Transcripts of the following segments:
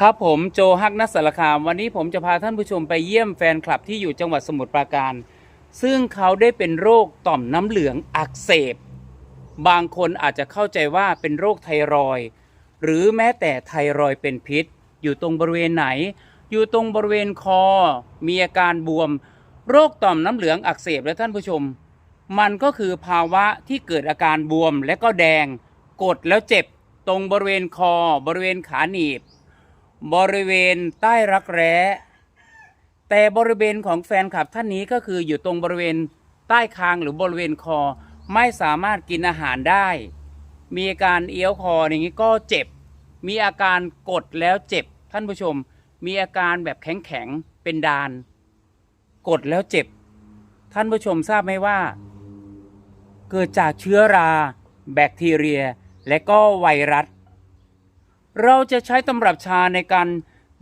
ครับผมโจฮักนัสสารคาม วันนี้ผมจะพาท่านผู้ชมไปเยี่ยมแฟนคลับที่อยู่จังหวัดสมุทรปราการ ซึ่งเขาได้เป็นโรคต่อมน้ำเหลืองอักเสบ บางคนอาจจะเข้าใจว่าเป็นโรคไทรอย หรือแม้แต่ไทรอยเป็นพิษ อยู่ตรงบริเวณไหน อยู่ตรงบริเวณคอ มีอาการบวม โรคต่อมน้ำเหลืองอักเสบและท่านผู้ชม มันก็คือภาวะที่เกิดอาการบวมและก็แดง กดแล้วเจ็บ ตรงบริเวณคอ บริเวณขาหนีบ บริเวณใต้รักแร้ แต่บริเวณของแฟนคลับท่านนี้ก็คืออยู่ตรงบริเวณใต้คางหรือบริเวณคอไม่สามารถกินอาหารได้ มีอาการเอี้ยวคออย่างนี้ก็เจ็บ มีอาการกดแล้วเจ็บท่านผู้ชม มีอาการแบบแข็งๆเป็นดาน กดแล้วเจ็บ ท่านผู้ชมทราบไหมว่า เกิดจากเชื้อรา แบคทีเรีย และก็ไวรัส เราจะใช้ตำรับชาในการ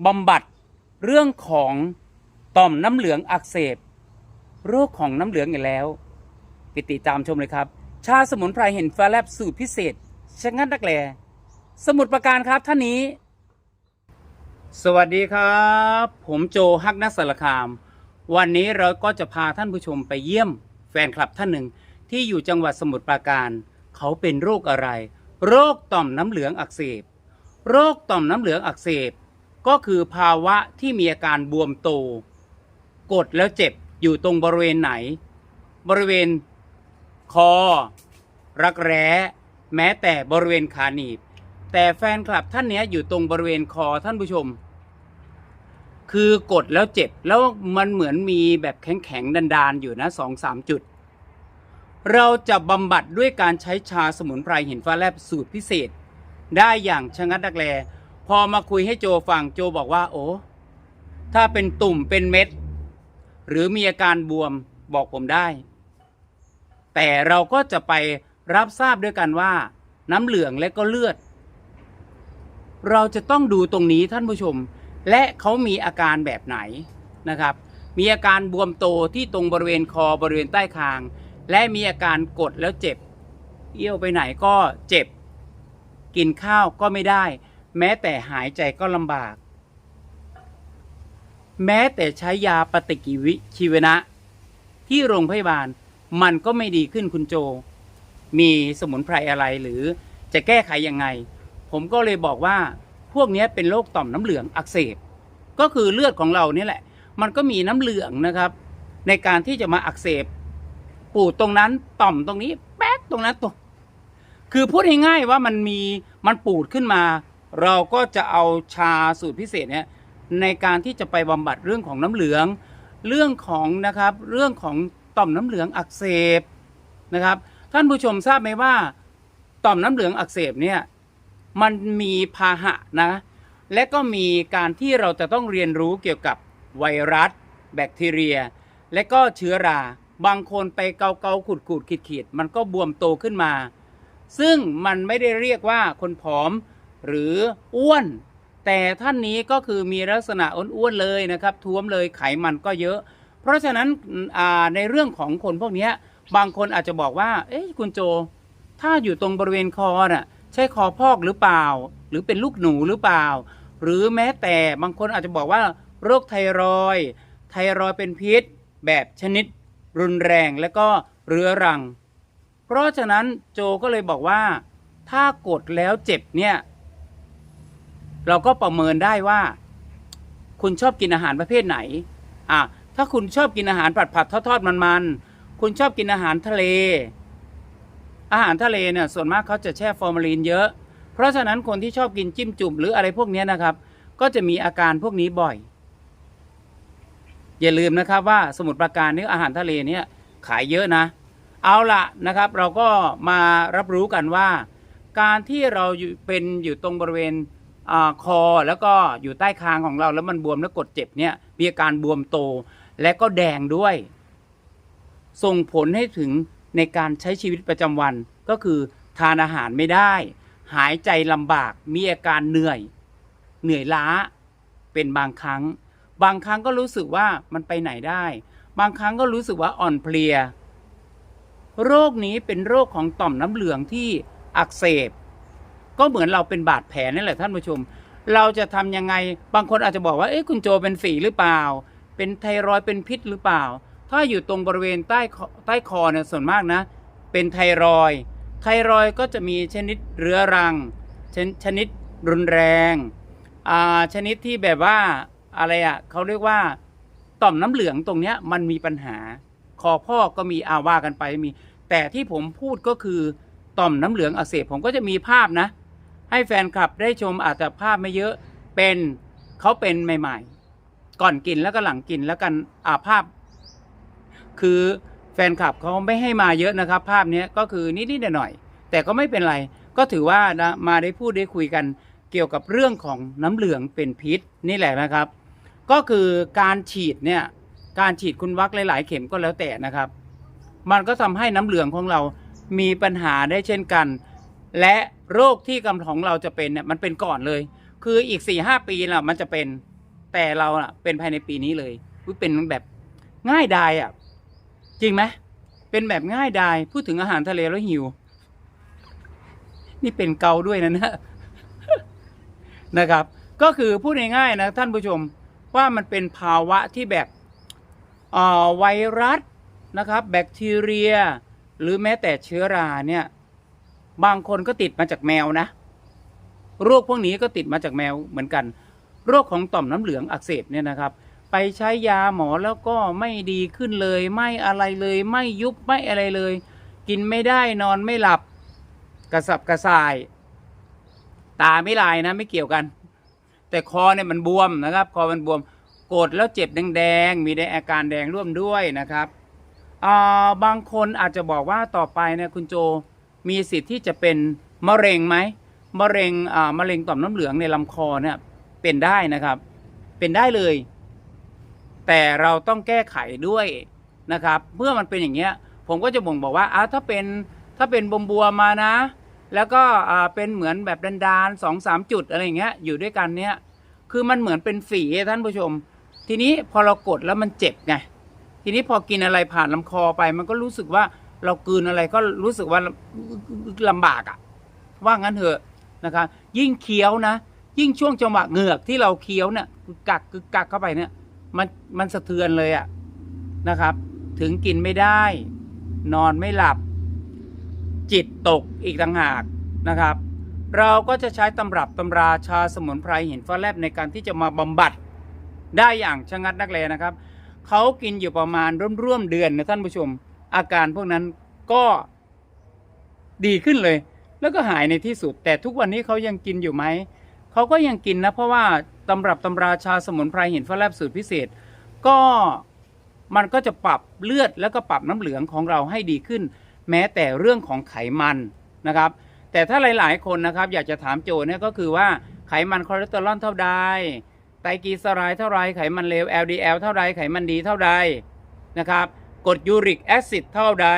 บำบัดเรื่องของต่อมน้ำเหลืองอักเสบ โรคของน้ำเหลืองอีกแล้วไปติดตามชมเลยครับ ชาสมุนไพรเห็นฟ้าแลบสูตรพิเศษชะงัดนักแลสมุดประการครับท่านนี้ สวัสดีครับ ผมโจฮักนักสารคาม วันนี้เราก็จะพาท่านผู้ชมไปเยี่ยม แฟนคลับท่านหนึ่งที่อยู่จังหวัดสมุทรปราการ เขาเป็นโรคอะไร โรคต่อมน้ำเหลืองอักเสบ โรคต่อมน้ำเหลืองอักเสบ ก็คือภาวะที่มีอาการบวมโต กดแล้วเจ็บอยู่ตรงบริเวณไหน บริเวณคอ รักแร้ แม้แต่บริเวณขาหนีบ แต่แฟนคลับท่านเนี้อยู่ตรงบริเวณคอท่านผู้ชม คือกดแล้วเจ็บแล้วมันเหมือนมีแบบแข็งๆดานๆอยู่นะสองสามจุด เราจะบำบัดด้วยการใช้ชาสมุนไพรหินฟ้าแลบสูตรพิเศษ ได้อย่างชะงัดดักแล พอมาคุยให้โจฟังโจบอกว่า โอ้ถ้าเป็นตุ่มเป็นเม็ด หรือมีอาการบวมบอกผมได้ แต่เราก็จะไปรับทราบด้วยกันว่า น้ำเหลืองและก็เลือด เราจะต้องดูตรงนี้ท่านผู้ชม และเขามีอาการแบบไหนนะครับ มีอาการบวมโตที่ตรงบริเวณคอบริเวณใต้คาง และมีอาการกดแล้วเจ็บ เอี้ยวไปไหนก็เจ็บ กินข้าวก็ไม่ได้ แม้แต่หายใจก็ลำบาก แม้แต่ใช้ยาปฏิกิวิชีวนะ ที่โรงพยาบาลมันก็ไม่ดีขึ้นคุณโจ มีสมุนไพรอะไรหรือจะแก้ไขยังไง ผมก็เลยบอกว่าพวกนี้เป็นโรคต่อมน้ำเหลืองอักเสบ ก็คือเลือดของเราเนี่ยแหละ มันก็มีน้ำเหลืองนะครับ ในการที่จะมาอักเสบ ปูดตรงนั้นต่อมตรงนี้ แป๊กตรงนั้นตรง คือพูดง่ายๆว่ามันมีมันปูดขึ้นมา เราก็จะเอาชาสูตรพิเศษเนี่ยในการที่จะไปบำบัดเรื่องของน้ำเหลือง เรื่องของนะครับเรื่องของต่อมน้ำเหลืองอักเสบนะครับ ท่านผู้ชมทราบไหมว่า ต่อมน้ำเหลืองอักเสบเนี่ยมันมีพาหะนะและก็มีการที่เราจะต้องเรียนรู้เกี่ยวกับไวรัส แบคทีเรีย และก็เชื้อรา บางคนไปเกาเกาขุดขุดขีดขีดมันก็บวมโตขึ้นมา ซึ่งมันไม่ได้เรียกว่าคนผอมหรืออ้วน แต่ท่านนี้ก็คือมีลักษณะอ้วนๆเลยนะครับท้วมเลยไขมันก็เยอะ เพราะฉะนั้นในเรื่องของคนพวกนี้บางคนอาจจะบอกว่า เอ๊ะคุณโจ ถ้าอยู่ตรงบริเวณคอน่ะใช่คอพอกหรือเปล่า หรือเป็นลูกหนูหรือเปล่า หรือแม้แต่บางคนอาจจะบอกว่า โรคไทรอยไทรอยเป็นพิษ แบบชนิดรุนแรงและก็เรื้อรัง เพราะฉะนั้นโจก็เลยบอกว่า ถ้ากดแล้วเจ็บเนี่ย เราก็ประเมินได้ว่า คุณชอบกินอาหารประเภทไหน อะถ้าคุณชอบกินอาหารผัดผัดทอดทอดมันมันคุณชอบกินอาหารทะเล อาหารทะเลเนี่ยส่วนมากเขาจะแช่ฟอร์มาลีนเยอะ เพราะฉะนั้นคนที่ชอบกินจิ้มจุ่มหรืออะไรพวกนี้นะครับ ก็จะมีอาการพวกนี้บ่อย อย่าลืมนะครับว่าสมุทรปราการนี่อาหารทะเลเนี่ยขายเยอะนะ เอาละนะครับ เราก็มารับรู้กันว่า การที่เราเป็นอยู่ตรงบริเวณอคอแล้วก็อยู่ใต้คางของเราแล้วมันบวมแล้วกดเจ็บเนี่ยมีอาการบวมโตและก็แดงด้วย ส่งผลให้ถึงในการใช้ชีวิตประจำวันก็คือทานอาหารไม่ได้ หายใจลำบากมีอาการเหนื่อย เหนื่อยล้าเป็นบางครั้ง บางครั้งก็รู้สึกว่ามันไปไหนได้ บางครั้งก็รู้สึกว่าอ่อนเพลีย โรคนี้เป็นโรคของต่อมน้ำเหลืองที่อักเสบ ก็เหมือนเราเป็นบาดแผลนั่นแหละท่านผู้ชม เราจะทำยังไงบางคนอาจจะบอกว่าเอ๊ะคุณโจเป็นฝีหรือเปล่า เป็นไทรอยเป็นพิษหรือเปล่า ถ้าอยู่ตรงบริเวณใต้ใต้คอเนี่ยส่วนมากนะ เป็นไทรอยไทรอยก็จะมีชนิดเรื้อรังชนชนิดรุนแรงอ่าชนิดที่แบบว่าอะไรอะ่ะเขาเรียกว่าต่อมน้ำเหลืองตรงเนี้ยมันมีปัญหา คอพ่อกก็มีอาว่ากันไปมี แต่ที่ผมพูดก็คือต่อมน้ำเหลืองอักเสบผมก็จะมีภาพนะ ให้แฟนคลับได้ชมอาจจะภาพไม่เยอะเป็นเขาเป็นใหม่ ๆ ก่อนกินแล้วก็หลังกินแล้วกันอาภาพ คือแฟนคลับเขาไม่ให้มาเยอะนะครับ ภาพนี้ก็คือนิดๆหน่อยๆแต่ก็ไม่เป็นไรก็ถือว่านะมาได้พูดได้คุยกันเกี่ยวกับเรื่องของน้ำเหลืองเป็นพิษนี่แหละนะครับ ก็คือการฉีดเนี่ย การฉีดคุณวักหลาย ๆ เข็มก็แล้วแต่นะครับ มันก็ทำให้น้ำเหลืองของเรามีปัญหาได้เช่นกัน และโรคที่กำของเราจะเป็นเนี่ยมันเป็นก่อนเลย คืออีก4ี่ห้าปีน่ะมันจะเป็นแต่เราน่ะเป็นภายในปีนี้เลยเป็นแบบง่ายดายอะ จริงไหมเป็นแบบง่ายดายพูดถึงอาหารทะเลแล้วหิว นี่เป็นเกาด้วยนะนะนะครับ ก็คือพูดง่ายๆนะท่านผู้ชมว่ามันเป็นภาวะที่แบบ ไวรัสนะครับ แบคทีเรีย หรือแม้แต่เชื้อราเนี่ยบางคนก็ติดมาจากแมวนะ โรคพวกนี้ก็ติดมาจากแมวเหมือนกัน โรคของต่อมน้ำเหลืองอักเสบเนี่ยนะครับ ไปใช้ยาหมอแล้วก็ไม่ดีขึ้นเลย ไม่อะไรเลยไม่ยุบไม่อะไรเลย กินไม่ได้นอนไม่หลับ กระสับกระส่าย ตาไม่ลายนะไม่เกี่ยวกัน แต่คอเนี่ยมันบวมนะครับ คอมันบวม กดแล้วเจ็บแดงๆมีได้อาการแดงร่วมด้วยนะครับอ่าบางคนอาจจะบอกว่าต่อไปเนี่ยคุณโจมีสิทธิ์ที่จะเป็นมะเร็งไหมมะเร็งอ่ามะเร็งต่อมน้ำเหลืองในลำคอเนี่ยเป็นได้นะครับ เป็นได้เลย แต่เราต้องแก้ไขด้วยนะครับ เมื่อมันเป็นอย่างเงี้ย ผมก็จะบ่งบอกว่าอะถ้าเป็นถ้าเป็นบวมบัวมานะ แล้วก็อ่าเป็นเหมือนแบบดานสองสามจุดอะไรอย่างเงี้ยอยู่ด้วยกันเนี้ยคือมันเหมือนเป็นฝีท่านผู้ชม ทีนี้พอเรากดแล้วมันเจ็บไงทีนี้พอกินอะไรผ่านลำคอไป มันก็รู้สึกว่าเรากืนอะไรก็รู้สึกว่าลำบากอะว่างั้นเถอะนะครับยิ่งเคี้ยวนะ ยิ่งช่วงจังหวะเหงือกที่เราเคี้ยวเนี่ยกึกกักกึกกักเข้าไปเนี่ยมันมันสะเทือนเลยอะนะครับ ถึงกินไม่ได้ นอนไม่หลับ จิตตกอีกต่างหากนะครับ เราก็จะใช้ตำรับตำราชาสมุนไพรหินฟ้าแลบในการที่จะมาบำบัด ได้อย่างชะงัดนักเลนะครับเขากินอยู่ประมาณร่วมๆเดือนนะท่านผู้ชม อาการพวกนั้นก็ดีขึ้นเลย แล้วก็หายในที่สุด แต่ทุกวันนี้เขายังกินอยู่ไหมเขาก็ยังกินนะ เพราะว่าตำรับตำราชาสมุนไพรหินฟ้าแลบสูตรพิเศษ ก็มันก็จะปรับเลือดแล้วก็ปรับน้ำเหลืองของเราให้ดีขึ้น แม้แต่เรื่องของไขมันนะครับ แต่ถ้าหลาย ๆ คนนะครับ อยากจะถามโจเนี่ยก็คือว่าไขมันคอเลสเตอรอลเท่าใด ไตรกลีเซอไรด์เท่าไรไขมันเลว LDL เท่าใดไขมันดีเท่าใดนะครับกรดยูริกแอซิดเท่าใด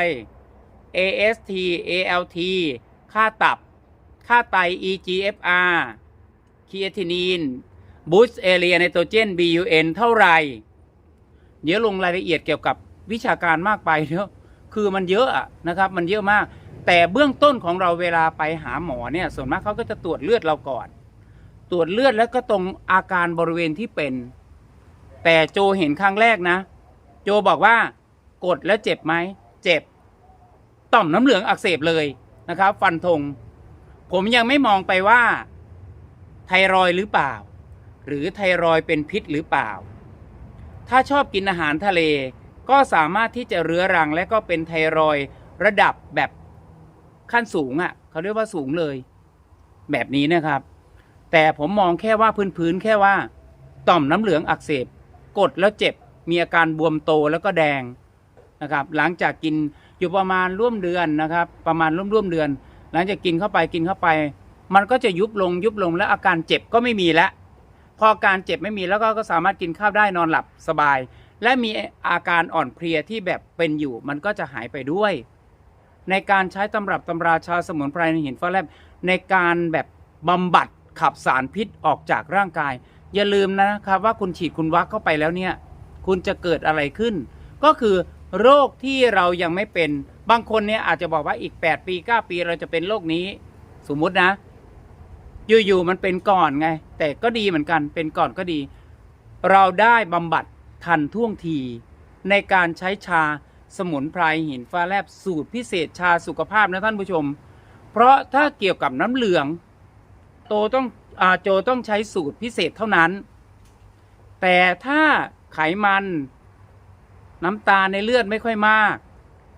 AST ALT ค่าตับ ค่าไต EGFR คีเอทินีนบูสเอเรียไนโตรเจน BUN เท่าไรเดี๋ยวลงรายละเอียดเกี่ยวกับวิชาการมากไปเนอะคือมันเยอะนะครับ มันเยอะมาก แต่เบื้องต้นของเราเวลาไปหาหมอเนี่ย ส่วนมากเขาก็จะตรวจเลือดเราก่อน ตรวจเลือดแล้วก็ตรงอาการบริเวณที่เป็น แต่โจเห็นครั้งแรกนะ โจบอกว่ากดแล้วเจ็บไหมเจ็บ ต่อมน้ำเหลืองอักเสบเลยนะครับ ฟันธงผมยังไม่มองไปว่า ไทรอยหรือเปล่า หรือไทรอยเป็นพิษหรือเปล่า ถ้าชอบกินอาหารทะเล ก็สามารถที่จะเรื้อรังและก็เป็นไทรอยระดับแบบขั้นสูงอะ่ะเขาเรียกว่าสูงเลย แบบนี้นะครับ แต่ผมมองแค่ว่าพื้นๆแค่ว่า ต่อมน้ำเหลืองอักเสบ กดแล้วเจ็บ มีอาการบวมโตแล้วก็แดงนะครับ หลังจากกินอยู่ประมาณร่วมเดือนนะครับ ประมาณร่วมๆเดือน หลังจากกินเข้าไปกินเข้าไป มันก็จะยุบลงยุบลงแล้วอาการเจ็บก็ไม่มีแล้วพออาการเจ็บไม่มีแล้วก็ก็สามารถกินข้าวได้นอนหลับสบาย และมีอาการอ่อนเพลียที่แบบเป็นอยู่ มันก็จะหายไปด้วย ในการใช้ตำรับตำราชาสมุนไพรในหินฟ้าแลบในการแบบบำบัด ขับสารพิษออกจากร่างกาย อย่าลืมนะครับว่าคุณฉีดคุณวักเข้าไปแล้วเนี่ย คุณจะเกิดอะไรขึ้น ก็คือโรคที่เรายังไม่เป็น บางคนเนี่ยอาจจะบอกว่าอีก 8 ปี 9 ปีเราจะเป็นโรคนี้ สมมุตินะ อยู่ๆมันเป็นก่อนไง แต่ก็ดีเหมือนกัน เป็นก่อนก็ดี เราได้บำบัดทันท่วงที ในการใช้ชาสมุนไพรหินฟ้าแลบสูตรพิเศษชาสุขภาพนะท่านผู้ชม เพราะถ้าเกี่ยวกับน้ำเหลือง โตต้องอโจต้องใช้สูตรพิเศษเท่านั้น แต่ถ้าไขมัน น้ำตาในเลือดไม่ค่อยมาก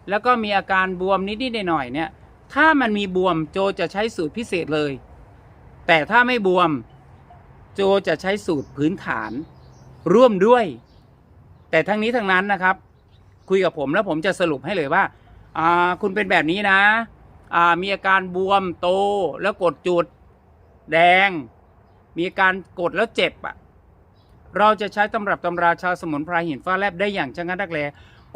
แล้วก็มีอาการบวมนิดๆหน่อยๆเนี่ย ถ้ามันมีบวมโจจะใช้สูตรพิเศษเลย แต่ถ้าไม่บวมโจจะใช้สูตรพื้นฐาน ร่วมด้วย แต่ทั้งนี้ทั้งนั้นนะครับ คุยกับผมแล้วผมจะสรุปให้เลยว่าาคุณเป็นแบบนี้นะมีอาการบวมโตแล้วกดจุด แดง มีอาการกดแล้วเจ็บอะเราจะใช้ตำรับตำราชาสมุนไพรหินฟ้าแลบได้อย่างชะงัดดักแล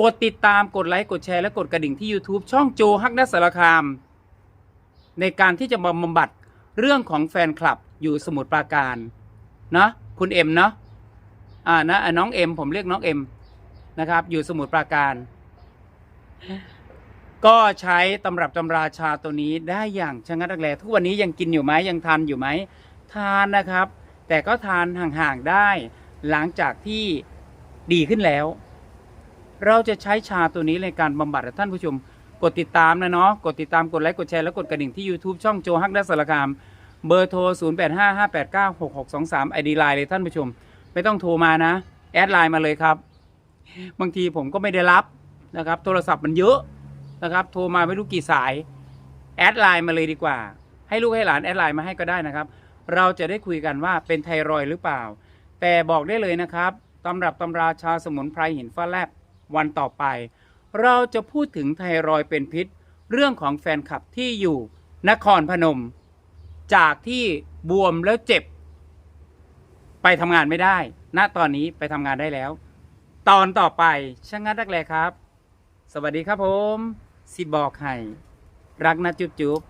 กดติดตามกดไลค์กดแชร์และกดกระดิ่งที่ YouTube ช่องโจฮักนัสารคาม ในการที่จะมาบำบัดเรื่องของแฟนคลับอยู่สมุทรปราการนะคุณเอ็มเนาะอ่านะน้องเอ็มผมเรียกน้องเอ็มนะครับ อยู่สมุทรปราการ ก็ใช้ตำรับตำราชาตัวนี้ได้อย่างชะงัดดักแลทุกวันนี้ยังกินอยู่ไหมยังทานอยู่ไหมทานนะครับ แต่ก็ทานห่างๆได้ หลังจากที่ดีขึ้นแล้ว เราจะใช้ชาตัวนี้ในการบำบัดท่านผู้ชม กดติดตามนะเนาะกดติดตามกดไลค์กดแชร์และกดกระดิ่งที่ YouTube ช่องโจฮักดัสสารคามเบอร์โทร 0 8 5 5 8 9 6 6 2 3 ID ไลน์เลยท่านผู้ชม ไม่ต้องโทรมานะ แอดไลน์มาเลยครับ บางทีผมก็ไม่ได้รับนะครับ โทรศัพท์มันเยอะ นะครับ โทรมาไม่รู้กี่สาย แอดไลน์มาเลยดีกว่า ให้ลูกให้หลานแอดไลน์มาให้ก็ได้นะครับ เราจะได้คุยกันว่าเป็นไทรอยหรือเปล่า แต่บอกได้เลยนะครับตำรับตำราชาสมุนไพรหินฟ้าแลบวันต่อไป เราจะพูดถึงไทรอยเป็นพิษ เรื่องของแฟนคลับที่อยู่นครพนม จากที่บวมแล้วเจ็บ ไปทำงานไม่ได้ ณตอนนี้ไปทำงานได้แล้ว ตอนต่อไปช่างงัดรักแลครับ สวัสดีครับผม สิบอกให้รักนะจุ๊บจุ๊บ